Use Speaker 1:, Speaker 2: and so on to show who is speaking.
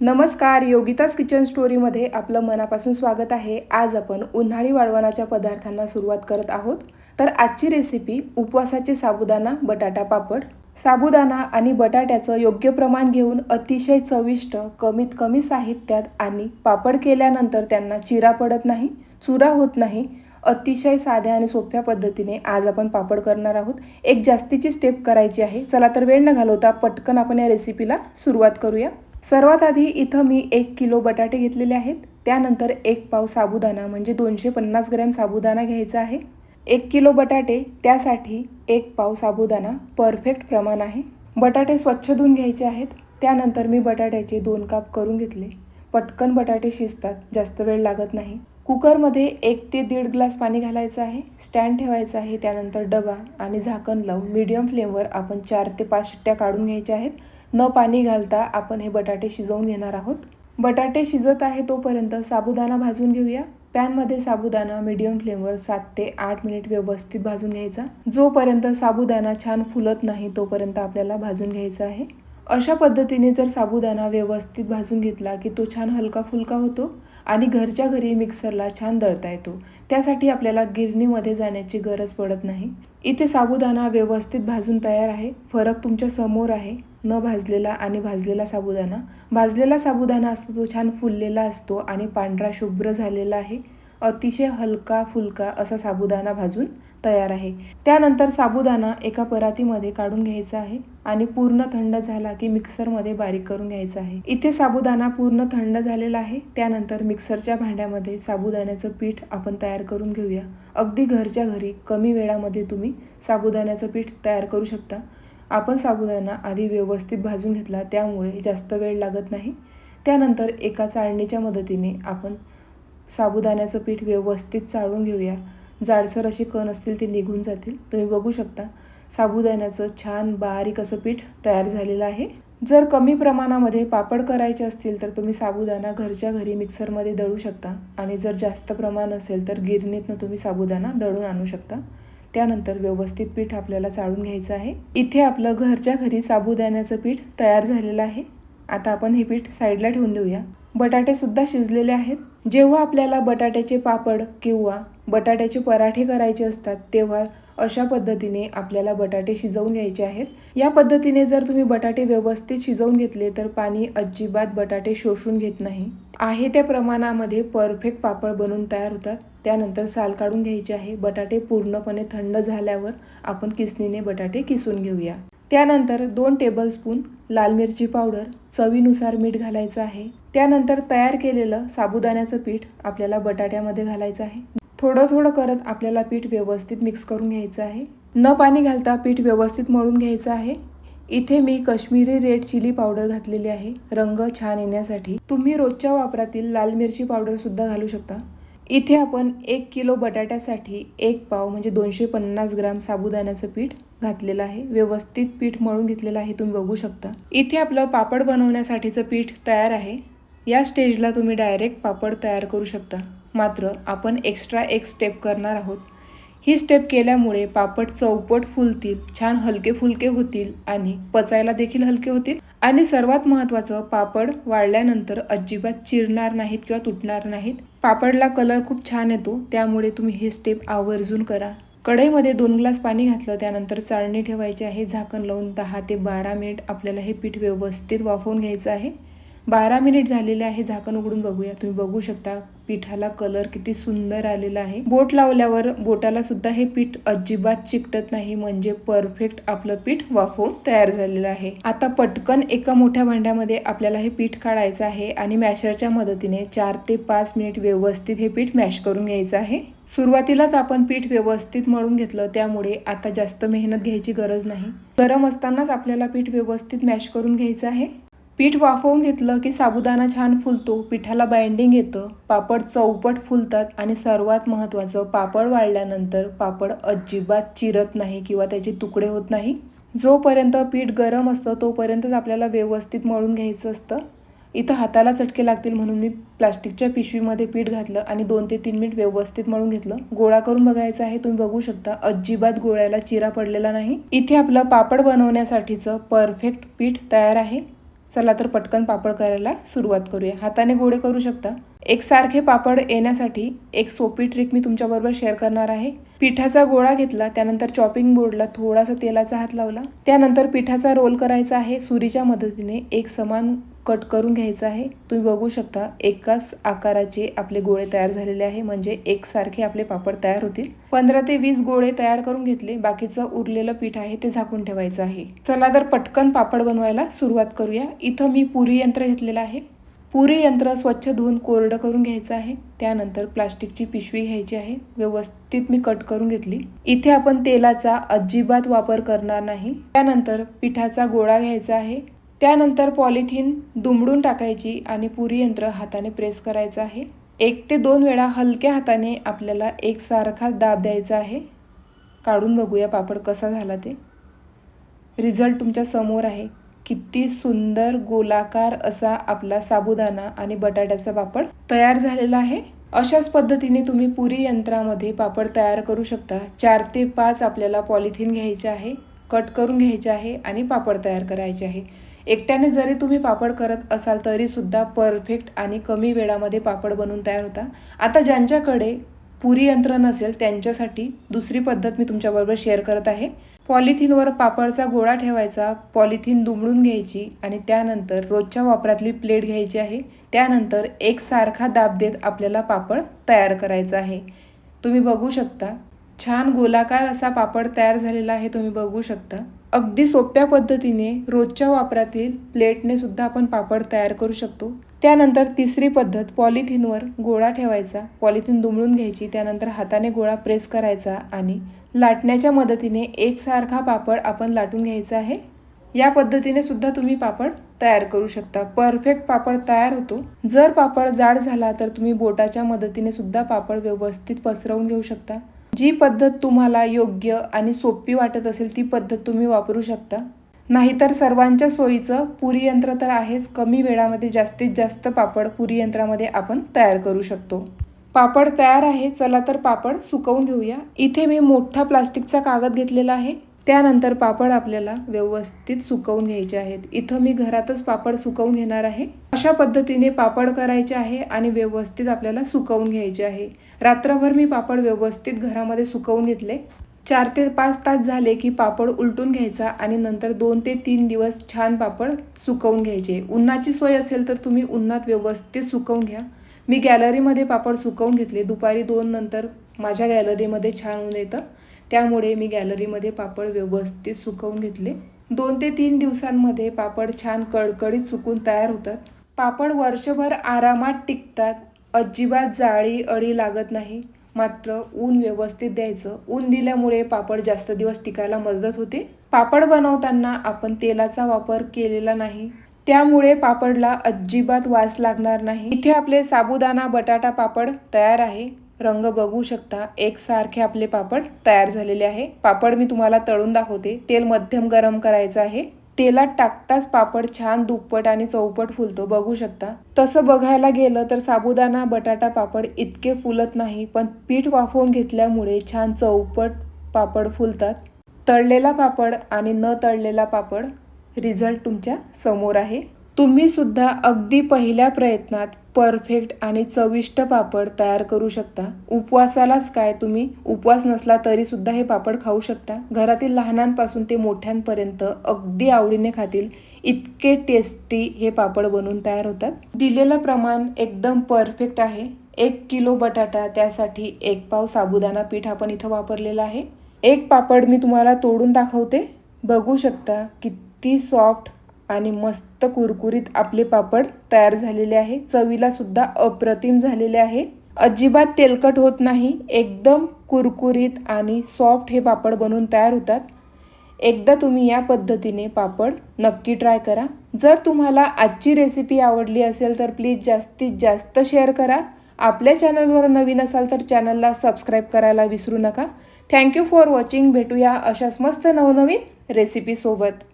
Speaker 1: नमस्कार योगिताच किचन स्टोरीमध्ये आपलं मनापासून स्वागत आहे. आज आपण उन्हाळी वाळवणाच्या पदार्थांना सुरुवात करत आहोत. तर आजची रेसिपी उपवासाचे साबुदाणा बटाटा पापड. साबुदाणा आणि बटाट्याचं योग्य प्रमाण घेऊन अतिशय चविष्ट कमीत कमी साहित्यात आणि पापड केल्यानंतर त्यांना चिरा पडत नाही चुरा होत नाही. अतिशय साध्या आणि सोप्या पद्धतीने आज आपण पापड करणार आहोत. एक जास्तीची स्टेप करायची आहे. चला तर वेळ न घालवता पटकन आपण या रेसिपीला सुरुवात करूया. सर्वात आधी इथं मी एक किलो बटाटे घेतलेले आहेत. त्यानंतर एक पाव साबुदाणा म्हणजे दोनशे पन्नास ग्रॅम साबुदाणा घ्यायचा आहे. एक किलो बटाटे त्यासाठी एक पाव साबुदाणा परफेक्ट प्रमाण आहे. बटाटे स्वच्छ धुवून घ्यायचे आहेत. त्यानंतर मी बटाट्याचे दोन काप करून घेतले. पटकन बटाटे शिजतात जास्त वेळ लागत नाही. कुकरमध्ये एक ते दीड ग्लास पाणी घालायचं आहे. स्टँड ठेवायचं आहे. त्यानंतर डबा आणि झाकण लावून मीडियम फ्लेमवर आपण चार ते पाच शिट्ट्या काढून घ्यायच्या आहेत. न पाणी घालता आपण हे बटाटे शिजवून घेणार आहोत. बटाटे शिजत आहे तोपर्यंत साबुदाणा भाजून घेऊया. पॅनमध्ये साबुदाणा मीडियम फ्लेमवर सात ते आठ मिनिट व्यवस्थित भाजून घ्यायचा. जोपर्यंत साबुदाणा छान फुलत नाही तोपर्यंत आपल्याला भाजून घ्यायचा आहे. अशा पद्धतीने जर साबुदाणा व्यवस्थित भाजून घेतला की तो छान हलका फुलका होतो आणि घरच्या घरी मिक्सरला छान दळता येतो. त्यासाठी आपल्याला गिरणीमध्ये जाण्याची गरज पडत नाही. इथे साबुदाणा व्यवस्थित भाजून तयार आहे. फरक तुमच्यासमोर आहे. न भाजलेला आणि भाजलेला साबुदाणा. भाजलेला साबुदाणा असतो तो छान फुललेला असतो आणि पांढरा शुभ्र झालेला आहे. अतिशय हलका फुलका असा साबुदाणा भाजून तयार आहे. त्यानंतर साबुदाणा एका परातीमध्ये काढून घ्यायचा आहे आणि पूर्ण थंड झाला की मिक्सरमध्ये बारीक करून घ्यायचा आहे. इथे साबुदाणा पूर्ण थंड झालेला आहे. त्यानंतर मिक्सरच्या भांड्यामध्ये साबुदाण्याचं पीठ आपण तयार करून घेऊया. अगदी घरच्या घरी कमी वेळामध्ये तुम्ही साबुदाण्याचं पीठ तयार करू शकता. आपण साबुदाणा आधी व्यवस्थित भाजून घेतला त्यामुळे जास्त वेळ लागत नाही. त्यानंतर एका चाळणीच्या मदतीने आपण साबुदाण्याचं पीठ व्यवस्थित चाळून घेऊया. जाडसर असे कण असतील ते निघून जातील. तुम्ही बघू शकता. साबुदाण्याचं छान बारीक असं पीठ तयार झालेलं आहे. जर कमी प्रमाणामध्ये पापड करायचे असतील तर तुम्ही साबुदाणा घरच्या घरी मिक्सरमध्ये दळू शकता. आणि जर जास्त प्रमाण असेल तर गिरणीतनं तुम्ही साबुदाणा दळून आणू शकता. त्यानंतर व्यवस्थित पीठ आपल्याला चाळून घ्यायचं आहे. इथे आपलं घरच्या घरी साबुदाण्याचं पीठ तयार झालेलं आहे. आता आपण हे पीठ साईडला ठेवून देऊया. बटाटेसुद्धा शिजलेले आहेत. जेव्हा आपल्याला बटाट्याचे पापड किंवा बटाट्याचे पराठे करायचे असतात तेव्हा अशा पद्धतीने आपल्याला बटाटे शिजवून घ्यायचे आहेत. या पद्धतीने जर तुम्ही बटाटे व्यवस्थित शिजवून घेतले तर पाणी अजिबात बटाटे शोषून घेत नाही. आहे त्या प्रमाणामध्ये परफेक्ट पापड बनवून तयार होतात. त्यानंतर साल काढून घ्यायचे आहे. बटाटे पूर्णपणे थंड झाल्यावर आपण किसणीने बटाटे किसून घेऊया. त्यानंतर दोन टेबलस्पून लाल मिरची पावडर चवीनुसार मीठ घालायचं आहे. त्यानंतर तयार केलेलं साबुदाण्याचं पीठ आपल्याला बटाट्यामध्ये घालायचं आहे. थोडं थोडं करत आपल्याला पीठ व्यवस्थित मिक्स करून घ्यायचं आहे. न पाणी घालता पीठ व्यवस्थित मळून घ्यायचं आहे. इथे मी कश्मीरी रेड चिली पावडर घातलेली आहे. रंग छान येण्यासाठी. तुम्ही रोजच्या वापरातील लाल मिरची पावडर सुद्धा घालू शकता. इथे आपण एक किलो बटाट्यासाठी एक पाव म्हणजे दोनशे पन्नास ग्राम साबुदाण्याचं पीठ घातलेलं आहे. व्यवस्थित पीठ मळून घेतलेलं आहे तुम्ही बघू शकता. इथे आपलं पापड बनवण्यासाठीचं पीठ तयार आहे. या स्टेजला तुम्ही डायरेक्ट पापड तयार करू शकता. मात्र आपण एक्स्ट्रा एक स्टेप करणार आहोत. ही स्टेप केल्यामुळे पापड चौपट फुलतील छान हलके फुलके होतील आणि पचायला देखील हलके होतील. आणि सर्वात महत्त्वाचं पापड वाळल्यानंतर अजिबात चिरणार नाहीत किंवा तुटणार नाहीत. पापडला कलर खूप छान येतो त्यामुळे तुम्ही हे स्टेप आवर्जून करा. कढईमध्ये दोन ग्लास पाणी घातलं त्यानंतर चाळणी ठेवायची आहे झाकण लावून दहा ते बारा मिनिट आपल्याला हे पीठ व्यवस्थित वाफवून घ्यायचं आहे. बारा मिनिट झालेले आहे झाकण उघडून बघूया. तुम्ही बघू शकता पिठाला कलर किती सुंदर आलेला आहे. बोट लावल्यावर बोटाला सुद्धा हे पीठ अजिबात चिकटत नाही म्हणजे परफेक्ट आपलं पीठ वाफवून तयार झालेलं आहे. आता पटकन एका मोठ्या भांड्यामध्ये आपल्याला हे पीठ काढायचं आहे आणि मॅशरच्या मदतीने चार ते पाच मिनिट व्यवस्थित हे पीठ मॅश करून घ्यायचं आहे. सुरुवातीलाच आपण पीठ व्यवस्थित मळून घेतलं त्यामुळे आता जास्त मेहनत घ्यायची गरज नाही. गरम असतानाच आपल्याला पीठ व्यवस्थित मॅश करून घ्यायचं आहे. पीठ वाफवून घेतलं की साबुदाणा छान फुलतो पिठाला बाइंडिंग येतं पापड चौपट फुलतात आणि सर्वात महत्त्वाचं पापड वाळल्यानंतर पापड अजिबात चिरत नाही किंवा त्याचे तुकडे होत नाही. जोपर्यंत पीठ गरम असतं तोपर्यंतच आपल्याला व्यवस्थित मळून घ्यायचं असतं. इथं हाताला चटके लागतील म्हणून मी प्लास्टिकच्या पिशवीमध्ये पीठ घातलं आणि दोन ते तीन मिनिट व्यवस्थित मळून घेतलं. गोळा करून बघायचं आहे तुम्ही बघू शकता अजिबात गोळ्याला चिरा पडलेला नाही. इथे आपलं पापड बनवण्यासाठीचं परफेक्ट पीठ तयार आहे. चला तर पटकन पापड करायला सुरुवात करूया. हाताने गोळे करू शकता. एकसारखे पापड येण्यासाठी एक सोपी ट्रिक मी तुमच्याबरोबर शेअर करणार आहे. पिठाचा गोळा घेतला त्यानंतर चॉपिंग बोर्डला थोडासा तेलाचा हात लावला. त्यानंतर पिठाचा रोल करायचा आहे सुरीच्या मदतीने. एक समान कट करून घ्यायचा आहे. तुम्ही बघू शकता एकाच आकाराचे आपले गोळे तयार झालेले आहे. म्हणजे एकसारखे आपले पापड तयार होतील. पंधरा ते वीस गोळे तयार करून घेतले. बाकीचं उरलेलं पीठ आहे ते झाकून ठेवायचं आहे. चला तर पटकन पापड बनवायला सुरुवात करूया. इथं मी पुरी यंत्र घेतलेलं आहे. पुरी यंत्र स्वच्छ धुवून कोरडं करून घ्यायचं आहे. त्यानंतर प्लास्टिकची पिशवी घ्यायची आहे. व्यवस्थित मी कट करून घेतली. इथे आपण तेलाचा अजिबात वापर करणार नाही. त्यानंतर पिठाचा गोळा घ्यायचा आहे. त्यानंतर पॉलिथिन दुमडून टाकायची आणि पुरी यंत्र हाताने प्रेस करायचं आहे. एक ते दोन वेळा हलक्या हाताने आपल्याला एकसारखा दाब द्यायचा आहे. काढून बघूया पापड कसा झाला ते. रिझल्ट तुमच्यासमोर आहे. किती सुंदर गोलाकार असा आपला साबुदाणा आणि बटाट्याचा पापड तयार झालेला आहे. अशाच पद्धतीने तुम्ही पुरी यंत्रामध्ये पापड तयार करू शकता. चार ते पाच आपल्याला पॉलिथिन घ्यायचे आहे कट करून घ्यायचे आहे आणि पापड तयार करायचे आहे. एकट्याने जरी तुम्ही पापड करत असाल तरीसुद्धा परफेक्ट आणि कमी वेळामध्ये पापड बनवून तयार होता. आता ज्यांच्याकडे पुरी यंत्र नसेल त्यांच्यासाठी दुसरी पद्धत मी तुमच्याबरोबर शेअर करत आहे. पॉलिथिनवर पापडचा गोळा ठेवायचा पॉलिथिन दुमडून घ्यायची आणि त्यानंतर रोजच्या वापरातली प्लेट घ्यायची आहे. त्यानंतर एकसारखा दाब देत आपल्याला पापड तयार करायचा आहे. तुम्ही बघू शकता छान गोलाकार असा पापड तयार झालेला आहे तुम्ही बघू शकता. अगदी सोप्या पद्धतीने रोजच्या वापरातील प्लेटने सुद्धा आपण पापड तयार करू शकतो. त्यानंतर तिसरी पद्धत पॉलिथिनवर गोळा ठेवायचा. पॉलिथिन दुमळून घ्यायची त्यानंतर हाताने गोळा प्रेस करायचा आणि लाटण्याच्या मदतीने एकसारखा पापड आपण लाटून घ्यायचा आहे. या पद्धतीने सुद्धा तुम्ही पापड तयार करू शकता. परफेक्ट पापड तयार होतो. जर पापड जाड झाला तर तुम्ही बोटाच्या मदतीने सुद्धा पापड व्यवस्थित पसरवून घेऊ शकता. जी पद्धत तुम्हाला योग्य आणि सोपी वाटत असेल ती पद्धत तुम्ही वापरू शकता. नाहीतर सर्वांच्या सोयीचं पुरी यंत्र तर आहेच कमी वेळामध्ये जास्तीत जास्त पापड पुरी यंत्रामध्ये आपण तयार करू शकतो. पापड तयार आहे चला तर पापड सुकवून घेऊया. इथे मी मोठा प्लास्टिकचा कागद घेतलेला आहे. त्यानंतर पापड आपल्याला व्यवस्थित सुकवून घ्यायचे आहेत. इथं मी घरातच पापड सुकवून घेणार आहे. अशा पद्धतीने पापड करायचे आहे आणि व्यवस्थित आपल्याला सुकवून घ्यायचे आहे. रात्रभर मी पापड व्यवस्थित घरामध्ये सुकवून घेतले. चार ते पाच तास झाले की पापड उलटून घ्यायचा आणि नंतर दोन ते तीन दिवस छान पापड सुकवून घ्यायचे. उन्हाची सोय असेल तर तुम्ही उन्हात व्यवस्थित सुकवून घ्या. मी गॅलरीमध्ये पापड सुकवून घेतले. दुपारी दोन नंतर माझ्या गॅलरीमध्ये छान ऊन येतं. त्यामुळे मी गॅलरीमध्ये पापड व्यवस्थित सुकवून घेतले. दोन ते तीन दिवसांमध्ये पापड छान कडकडीत सुकून तयार होतात. पापड वर्षभर आरामात टिकतात. अजिबात जाळी अळी लागत नाही. मात्र ऊन व्यवस्थित द्यायचं. ऊन दिल्यामुळे पापड जास्त दिवस टिकायला मदत होते. पापड बनवताना आपण तेलाचा वापर केलेला नाही. त्यामुळे पापडला अजिबात वास लागणार नाही. इथे आपले साबुदाणा बटाटा पापड तयार आहे. रंग बघू शकता. एकसारखे आपले पापड तयार झालेले आहे. पापड मी तुम्हाला तळून दाखवते. तेल मध्यम गरम करायचं आहे. तेलात टाकताच पापड छान दुप्पट आणि चौपट फुलतो. बघू शकता. तसं बघायला गेलं तर साबुदाणा बटाटा पापड इतके फुलत नाही पण पीठ वाफवून घेतल्यामुळे छान चौपट पापड फुलतात. तळलेला पापड आणि न तळलेला पापड रिझल्ट तुमच्यासमोर आहे. तुम्ही सुद्धा अगदी पहिल्या प्रयत्नात परफेक्ट आणि चविष्ट पापड तयार करू शकता. उपवासालाच काय तुम्ही? उपवास नसला तरी सुद्धा हे पापड खाऊ शकता. घरातील लहानांपासून ते मोठ्यांपर्यंत अगदी आवडीने खातील. इतके टेस्टी हे पापड बनवून तयार होतात. दिलेलं प्रमाण एकदम परफेक्ट आहे. एक किलो बटाटा त्यासाठी एक पाव साबुदाणा पीठ आपण इथं वापरलेलं आहे. एक पापड मी तुम्हाला तोडून दाखवते. बघू शकता किती सॉफ्ट आणि मस्त कुरकुरीत आपले पापड तयार झालेले आहे. चवीला सुद्धा अप्रतिम झालेले आहे. अजिबात तेलकट होत नाही. एकदम कुरकुरीत आणि सॉफ्ट हे पापड बनवून तयार होतात. एकदा तुम्ही या पद्धतीने पापड नक्की ट्राय करा. जर तुम्हाला आजची रेसिपी आवडली असेल तर प्लीज जास्तीत जास्त शेअर करा. आपल्या चॅनलवर नवीन असाल तर चॅनलला सबस्क्राईब करायला विसरू नका. थँक्यू फॉर वॉचिंग भेटूया अशाच मस्त नवनवीन रेसिपीसोबत